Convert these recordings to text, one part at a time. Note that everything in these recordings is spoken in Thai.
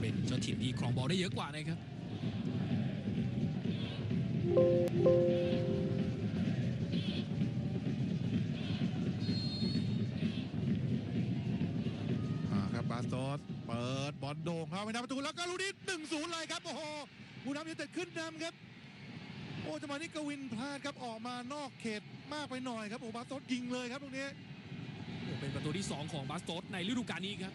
เป็นเจ้าถิ่นที่ครองบอลได้เยอะกว่านะครับอ่าครับบาสโตสเปิดบอลโด่งเข้าไปในประตูแล้วก็ลูกนี้หนึ่งศูนย์เลยครับโอ้โหผู้นำยูไนเต็ดขึ้นนำครับ โอ้จังหวะนี้กวินพลาดครับออกมานอกเขตมากไปหน่อยครับโอ้บาสโตสยิงเลยครับตรงนี้โอ้เป็นประตูที่ 2 ของบาสโตสในฤดูกาลนี้ครับ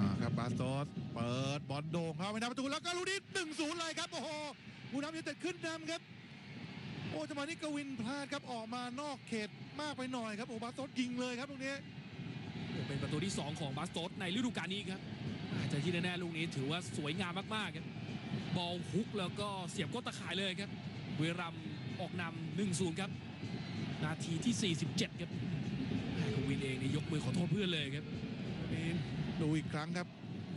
อ่าครั บบาสโตสเปิดบอลโด่งเข้าไปในประตูแล้วก็ลูกนี้หนึ่งศูนย์เลยครับโอ้โหผู้นำยูไนเต็ดขึ้นนำครับโอ้จังหวะนี้กวินพลาดครับออกมานอกเขตมากไปหน่อยครับโอ้บาสโตสยิงเลยครับตรงนี้โอ้เป็นประตูที่ 2 ของบาสโตสในฤดูกาลนี้ครับอาจจะที่แน่ๆลูกนี้ถือว่าสวยงามมากๆครับบอลฮุกแล้วก็เสียบก้นตะข่ายเลยครับเวรัมย์ออกนำ1 0ครับ นาทีที่ 47 ครับแม่กวินเองนี่ยกมือขอโทษเพื่อนเลยครับนี่ดูอีกครั้งครับ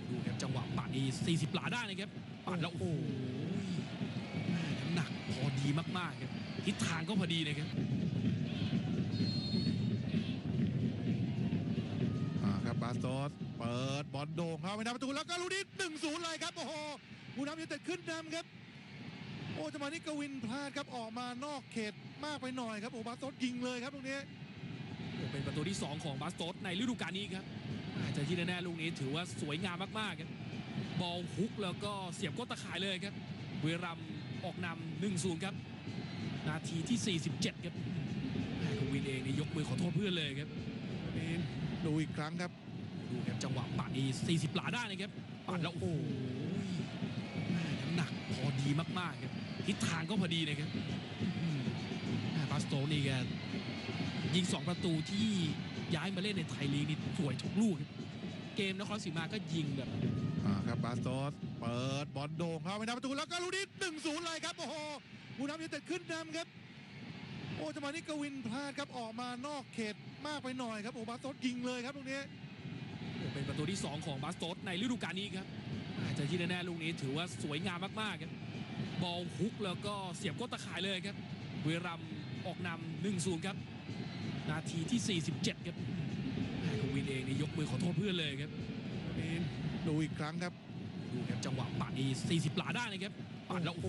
ดูครับจังหวะปัดนี่40หลาได้นะครับปัดแล้วโอ้โหแม่น้ำหนักพอดีมากๆครับทิศทางก็พอดีนะครับอ่าครับบาสโตสเปิดบอลโด่งเข้าไปในประตูแล้วก็ลูกนี้หนึ่งศูนย์เลยครับโอ้โหผู้นำยูไนเต็ดขึ้นนำครับ โอ้จังหวะนี้กวินพลาดครับออกมานอกเขตมากไปหน่อยครับโอ้บาสโตสยิงเลยครับตรงนี้โอ้เป็นประตูที่ 2 ของบาสโตสในฤดูกาลนี้ครับ อาจจะที่แน่ๆลูกนี้ถือว่าสวยงามมากๆครับบอลฮุกแล้วก็เสียบก้นตะข่ายเลยครับเวรัมย์ออกนำ1 0ครับ นาทีที่ 47 ครับแม่กวินเองนี่ยกมือขอโทษเพื่อนเลยครับนี่ดูอีกครั้งครับดูครับจังหวะปัดนี่40 หลาได้นะครับปัดแล้วโอ้โหแม่น้ำหนักพอดีมากๆครับทิศทางก็พอดีนะครับอืมแม่บาสโตสนี่แกยิงสองประตูที่ ย้ายมาเล่นในไทยลีกนี่สวยทุกลูกครับเกมนครศรีมาก็ยิงแบบอ่าครับบาสโตสเปิดบอลโด่งเข้าไปในประตูแล้วก็ลูกนี้หนึ่งศูนย์เลยครับโอ้โหผู้นำยูไนเต็ดขึ้นนำครับโอ้จังหวะนี้กวินพลาดครับออกมานอกเขตมากไปหน่อยครับโอ้บาสโตสยิงเลยครับตรงนี้โอ้เป็นประตูที่ 2 ของบาสโตสในฤดูกาลนี้ครับอาจจะที่แน่ๆลูกนี้ถือว่าสวยงามมากๆครับบอลฮุกแล้วก็เสียบก้นตะข่ายเลยครับเวรัมย์ออกนำ1 0ครับ นาทีที่ 47 ครับแม่กวินเองนี่ยกมือขอโทษเพื่อนเลยครับนี่ดูอีกครั้งครับ ดูครับจังหวะปัดนี่40 หลาได้นะครับปัดแล้วโอ้โห